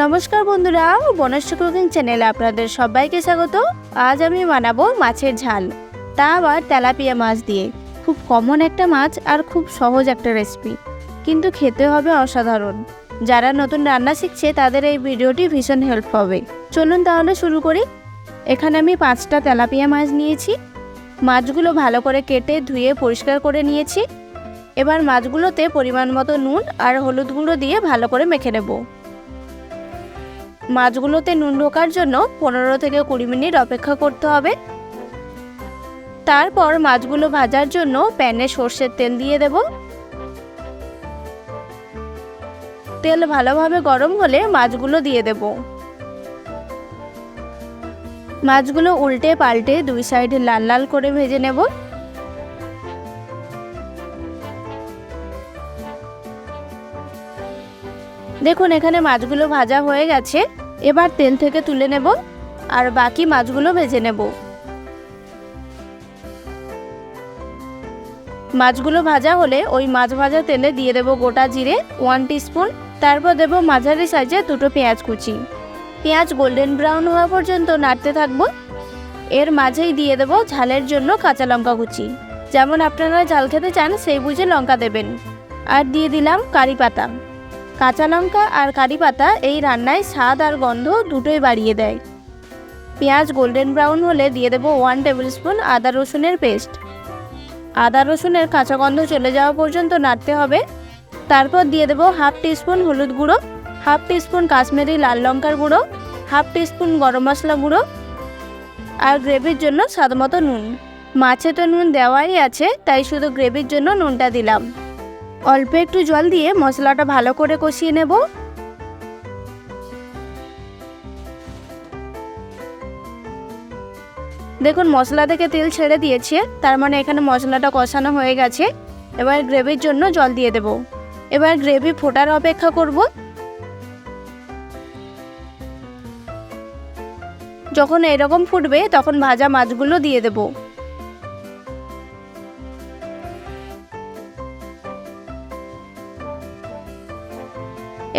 নমস্কার বন্ধুরা বনশ্য কুকিং চ্যানেলে আপনাদের সবাইকে স্বাগত। আজ আমি বানাবো মাছের ঝাল। তা আবার তেলাপিয়া মাছ দিয়ে। খুব কমন একটা মাছ আর খুব সহজ একটা রেসিপি কিন্তু খেতে হবে অসাধারণ। যারা নতুন রান্না শিখছে, তাদের এই ভিডিওটি ভীষণ হেল্প হবে। চলুন তাহলে শুরু করি। এখানে আমি পাঁচটা তেলাপিয়া মাছ নিয়েছি। মাছগুলো ভালো করে কেটে ধুয়ে পরিষ্কার করে নিয়েছি। এবার মাছগুলোতে পরিমাণ মতো নুন আর হলুদ গুঁড়ো দিয়ে ভালো করে মেখে নেব। মাছগুলোতে নুন ঢোকার জন্য পনেরো থেকে কুড়ি মিনিট অপেক্ষা করতে হবে। তারপর মাছগুলো ভাজার জন্য প্যানে সর্ষের তেল দিয়ে দেব। তেল ভালোভাবে গরম হলে মাছগুলো দিয়ে দেব। মাছগুলো উল্টে পাল্টে দুই সাইডে লাল লাল করে ভেজে নেব। দেখুন, এখানে মাছগুলো ভাজা হয়ে গেছে। এবার তেল থেকে তুলে নেব আর বাকি মাছগুলো ভেজে নেব। মাছগুলো ভাজা হলে ওই মাছ ভাজা তেলে দিয়ে দেব গোটা জিরে ওয়ান টিস্পুন তারপর দেব মাঝারি সাইজে দুটো পেঁয়াজ কুচি। পেঁয়াজ গোল্ডেন ব্রাউন হওয়া পর্যন্ত নাড়তে থাকব। এর মাঝেই দিয়ে দেব ঝালের জন্য কাঁচা লঙ্কা কুচি। যেমন আপনারা ঝাল খেতে চান, সেই বুঝে লঙ্কা দেবেন। আর দিয়ে দিলাম কারি পাতা। কাঁচা লঙ্কা আর কারি পাতা এই রান্নায় স্বাদ আর গন্ধ দুটোই বাড়িয়ে দেয়। পেঁয়াজ গোল্ডেন ব্রাউন হলে দিয়ে দেবো ওয়ান টেবিল স্পুন আদা রসুনের পেস্ট। আদা রসুনের কাঁচা গন্ধ চলে যাওয়া পর্যন্ত নাড়তে হবে। তারপর দিয়ে দেবো হাফ টিস্পুন হলুদ গুঁড়ো, হাফ টিস্পুন কাশ্মীরি লাল লঙ্কার গুঁড়ো, হাফ টিস্পুন গরম মশলা গুঁড়ো আর গ্রেভির জন্য স্বাদমতো নুন। মাছে তো নুন দেওয়াই আছে, তাই শুধু গ্রেভির জন্য নুনটা দিলাম। অল্প একটু জল দিয়ে মশলাটা ভালো করে কষিয়ে নেব। দেখুন, মশলা থেকে তেল ছেড়ে দিয়েছে, তার মানে এখানে মশলাটা কষানো হয়ে গেছে। এবার গ্রেভির জন্য জল দিয়ে দেব। এবার গ্রেভি ফোটার অপেক্ষা করব। যখন এরকম ফুটবে, তখন ভাজা মাছগুলো দিয়ে দেবো।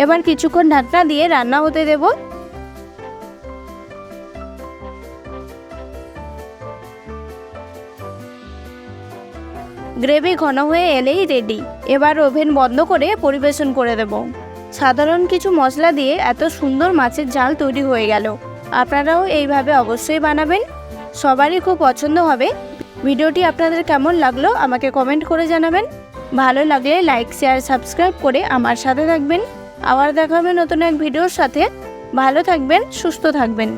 এবার কিছুক্ষণ ঢাকনা দিয়ে রান্না হতে দেব। গ্রেভি ঘন হয়ে এলেই রেডি এবার ওভেন বন্ধ করে পরিবেশন করে দেব। সাধারণ কিছু মশলা দিয়ে এত সুন্দর মাছের ঝাল তৈরি হয়ে গেল। আপনারাও এইভাবে অবশ্যই বানাবেন। সবারই খুব পছন্দ হবে। ভিডিওটি আপনাদের কেমন লাগল আমাকে কমেন্ট করে জানাবেন। ভালো লাগলে লাইক শেয়ার সাবস্ক্রাইব করে আমার সাথে থাকবেন। আবার দেখা হবে নতুন এক ভিডিওর সাথে। ভালো থাকবেন সুস্থ থাকবেন।